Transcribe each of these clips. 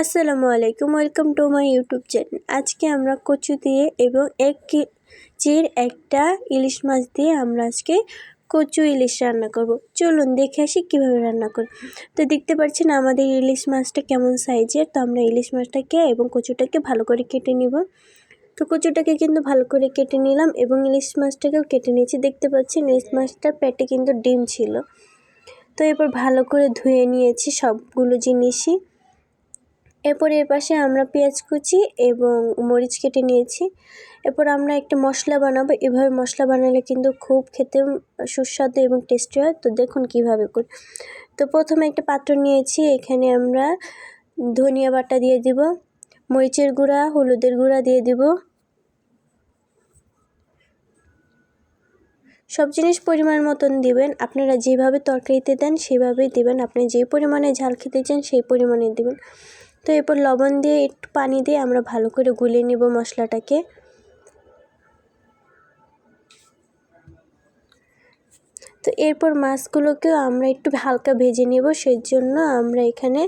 আসসালামু আলাইকুম, welcome to my YouTube channel. আজকে আমরা কচু দিয়ে এবং এক কেজির একটা ইলিশ মাছ দিয়ে আমরা আজকে কচু ইলিশ রান্না করব। চলুন দেখে আসি কীভাবে রান্না করব। তো দেখতে পাচ্ছেন আমাদের ইলিশ মাছটা কেমন সাইজের, তো আমরা ইলিশ মাছটাকে এবং কচুটাকে ভালো করে কেটে নিব। তো কচুটাকে কিন্তু ভালো করে কেটে নিলাম এবং ইলিশ মাছটাকেও কেটে নিয়েছি। দেখতে পাচ্ছেন ইলিশ মাছটার পেটে কিন্তু ডিম ছিল। তো এরপর ভালো করে ধুয়ে নিয়েছি সবগুলো জিনিসই। এরপর এর পাশে আমরা পেঁয়াজ কুচি এবং মরিচ কেটে নিয়েছি। এরপর আমরা একটা মশলা বানাবো। এভাবে মশলা বানালে কিন্তু খুব খেতে সুস্বাদু এবং টেস্টি হয়। তো দেখুন কীভাবে করি, তো প্রথমে একটা পাত্র নিয়েছি। এখানে আমরা ধনিয়া বাটা দিয়ে দিব, মরিচের গুঁড়া, হলুদের গুঁড়া দিয়ে দিব। সব জিনিস পরিমাণ মতন দিবেন। আপনারা যেভাবে তরকারিতে দেন সেভাবেই দিবেন। আপনি যে পরিমাণে ঝাল খেতে চান সেই পরিমাণে দিবেন। তো এরপর লবণ দিয়ে একটু পানি দিয়ে আমরা ভালো করে গুলে নেব মশলাটাকে। তো এরপর মাছগুলোকেও আমরা একটু হালকা ভেজে নেব সেই জন্য আমরা এখানে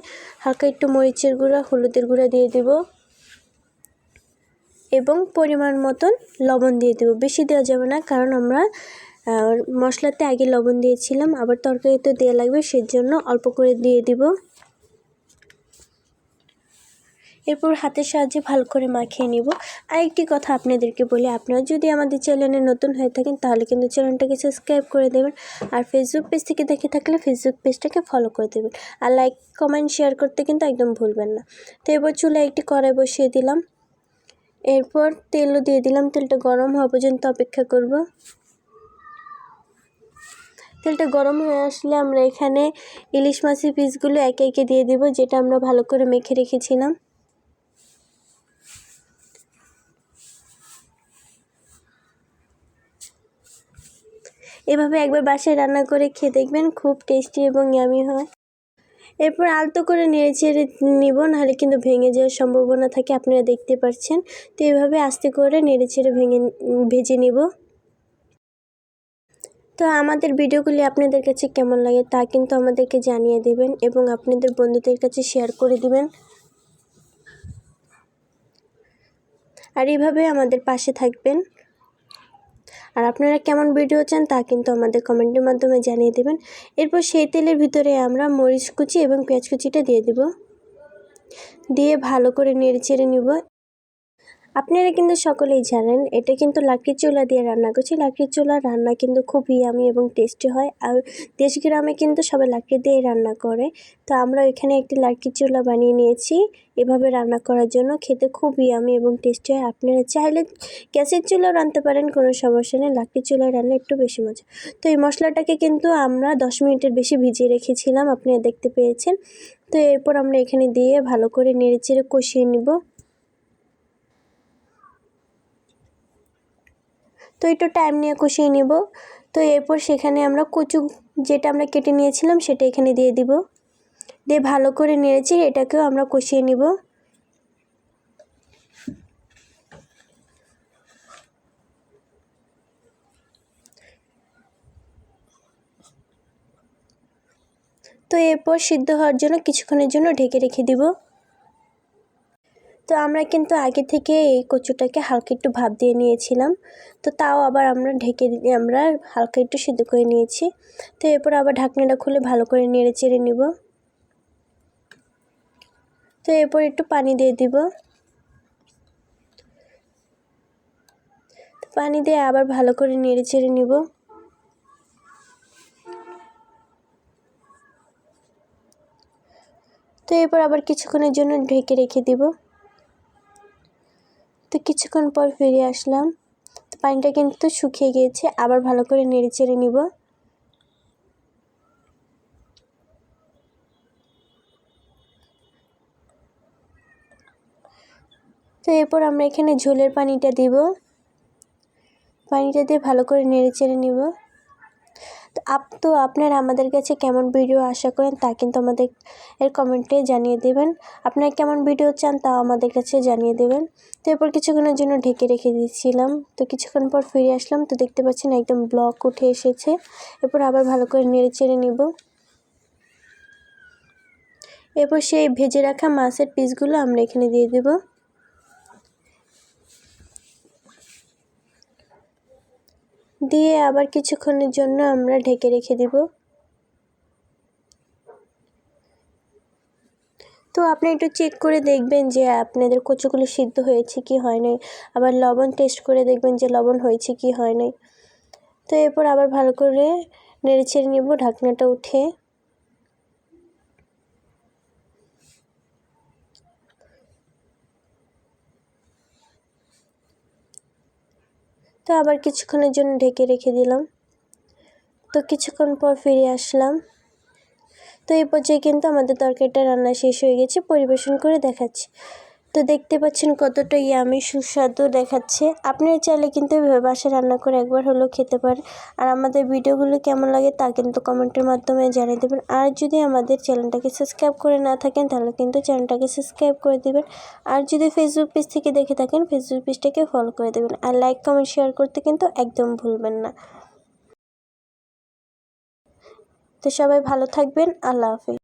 হালকা একটু মরিচের গুঁড়া, হলুদের গুঁড়া দিয়ে দেব এবং পরিমাণ মতন লবণ দিয়ে দেব। বেশি দেওয়া যাবে না, কারণ আমরা মশলাতে আগে লবণ দিয়েছিলাম, আবার তরকারিতে দেওয়া লাগবে, সেজন্য অল্প করে দিয়ে দিব। এরপর হাতের সাহায্যে ভালো করে মাখিয়ে নিব। আরেকটি কথা আপনাদেরকে বলি, আপনারা যদি আমাদের চ্যানেলে নতুন হয়ে থাকেন, তাহলে কিন্তু চ্যানেলটাকে সাবস্ক্রাইব করে দেবেন আর ফেসবুক পেজ থেকে দেখে থাকলে ফেসবুক পেজটাকে ফলো করে দেবেন। আর লাইক কমেন্ট শেয়ার করতে কিন্তু একদম ভুলবেন না। তো এবার চুলে একটি কড়াই বসিয়ে দিলাম। এরপর তেলও দিয়ে দিলাম। তেলটা গরম হওয়া পর্যন্ত অপেক্ষা করব। তেলটা গরম হয়ে আসলে আমরা এখানে ইলিশ মাছের পিসগুলো একে একে দিয়ে দিব, যেটা আমরা ভালো করে মেখে রেখেছিলাম। এভাবে একবার বাসায় রান্না করে খেয়ে দেখবেন খুব টেস্টি এবং ইয়ামি হয়। এরপর আলতো করে নেড়ে চেড়ে নিব, নাহলে কিন্তু ভেঙে যাওয়ার সম্ভাবনা থাকে, আপনারা দেখতে পাচ্ছেন তো এভাবে আস্তে করে নেড়ে চেড়ে ভেঙে, ভেজে নিব। তো আমাদের ভিডিওগুলি আপনাদের কাছে কেমন লাগে তা কিন্তু আমাদেরকে জানিয়ে দেবেন এবং আপনাদের বন্ধুদের কাছে শেয়ার করে দিবেন। আর এইভাবে আমাদের পাশে থাকবেন। আর আপনারা কেমন ভিডিও চান তা কিন্তু আমাদের কমেন্টের মাধ্যমে জানিয়ে দেবেন। এরপর সেই তেলের ভিতরে আমরা মরিচ কুচি এবং পেঁয়াজ কুচিটা দিয়ে দেব। দিয়ে ভালো করে নেড়ে চেড়ে নিব। আপনারা কিন্তু সকলেই জানেন, এটা কিন্তু লাকড়ির চুলা দিয়ে রান্না করছি। লাকড়ির চুলা রান্না কিন্তু খুব ইয়ামি এবং টেস্টি হয়। আর দেশ গ্রামে কিন্তু সবাই লাকড়ি দিয়ে রান্না করে। তো আমরা এখানে একটি লাকড়ির চুলা বানিয়ে নিয়েছি। এভাবে রান্না করার জন্য খেতে খুব ইয়ামি এবং টেস্টি হয়। আপনারা চাইলে গ্যাসের চুলাও রান্নতে পারেন, কোনো সমস্যা নেই। লাকড়ির চুলায় রান্না একটু বেশি মজা। তো এই মশলাটাকে কিন্তু আমরা দশ মিনিটের বেশি ভিজিয়ে রেখেছিলাম, আপনারা দেখতে পেয়েছেন। তো এরপর আমরা এখানে দিয়ে ভালো করে নেড়েচেড়ে কষিয়ে নিব। তো একটু টাইম নিয়ে কষিয়ে নিব। তো এরপর সেখানে আমরা কচু যেটা আমরা কেটে নিয়েছিলাম সেটা এখানে দিয়ে দিব। দিয়ে ভালো করে নেড়েছি এটাকেও আমরা কষিয়ে নিব। তো এরপর সিদ্ধ হওয়ার জন্য কিছুক্ষণের জন্য ঢেকে রেখে দিব। তো আমরা কিন্তু আগে থেকে এই কচুটাকে হালকা একটু ভাপ দিয়ে নিয়েছিলাম। তো তাও আবার আমরা ঢেকে দিয়ে আমরা হালকা একটু সিদ্ধ করে নিয়েছি। তো এরপর আবার ঢাকনাটা খুলে ভালো করে নেড়ে চেড়ে নিব। তো এরপর একটু পানি দিয়ে দিব। পানি দিয়ে আবার ভালো করে নেড়ে চেড়ে নিব। তো এরপর আবার কিছুক্ষণের জন্য ঢেকে রেখে দিব। তো কিছুক্ষণ পর ফিরে আসলাম। তো পানিটা কিন্তু শুকিয়ে গিয়েছে, আবার ভালো করে নেড়ে চেড়ে নিব। তো এরপর আমরা এখানে ঝোলের পানিটা দিব। পানিটা দিয়ে ভালো করে নেড়ে চেড়ে নিব। আপ, তো আপনারা আমাদের কাছে কেমন ভিডিও আশা করেন তা কিন্তু আমাদের এর কমেন্টে জানিয়ে দেবেন। আপনারা কেমন ভিডিও চান তাও আমাদের কাছে জানিয়ে দেবেন। তো এরপর কিছুক্ষণের জন্য ঢেকে রেখে দিয়েছিলাম তো কিছুক্ষণ পর ফিরে আসলাম। তো দেখতে পাচ্ছেন একদম ব্লক উঠে এসেছে। এরপর আবার ভালো করে নেড়ে চেড়ে নিব। এরপর সেই ভেজে রাখা মাছের পিসগুলো আমরা এখানে দিয়ে দেব। দিয়ে আবার কিছুক্ষণের জন্য আমরা ঢেকে রেখে দেব। তো আপনি একটু চেক করে দেখবেন যে আপনাদের কচুগুলো সিদ্ধ হয়েছে কি হয় নাই। আবার লবণ টেস্ট করে দেখবেন যে লবণ হয়েছে কি হয় নাই। তো এরপর আবার ভালো করে নেড়ে ছেড়ে নেব, ঢাকনাটা উঠে। তো আবার কিছুক্ষণের জন্য ঢেকে রেখে দিলাম। তো কিছুক্ষণ পর ফিরে আসলাম। তো এই পর্যায়ে কিন্তু আমাদের তরকারিটা রান্না শেষ হয়ে গেছে, পরিবেশন করে দেখাচ্ছি। তো দেখতে পাচ্ছেন কতটা ইয়ামি সুস্বাদু দেখাচ্ছে। আপনারা চাইলে কিন্তু এভাবে বাসায় রান্না করে একবার হলেও খেতে পারেন। আর আমাদের ভিডিওগুলো কেমন লাগে তা কিন্তু কমেন্টের মাধ্যমে জানিয়ে দেবেন। আর যদি আমাদের চ্যানেলটাকে সাবস্ক্রাইব করে না থাকেন, তাহলে কিন্তু চ্যানেলটাকে সাবস্ক্রাইব করে দেবেন। আর যদি ফেসবুক পেজ থেকে দেখে থাকেন ফেসবুক পেজটাকে ফলো করে দেবেন। আর লাইক কমেন্ট শেয়ার করতে কিন্তু একদম ভুলবেন না। তো সবাই ভালো থাকবেন। আল্লাহ হাফিজ।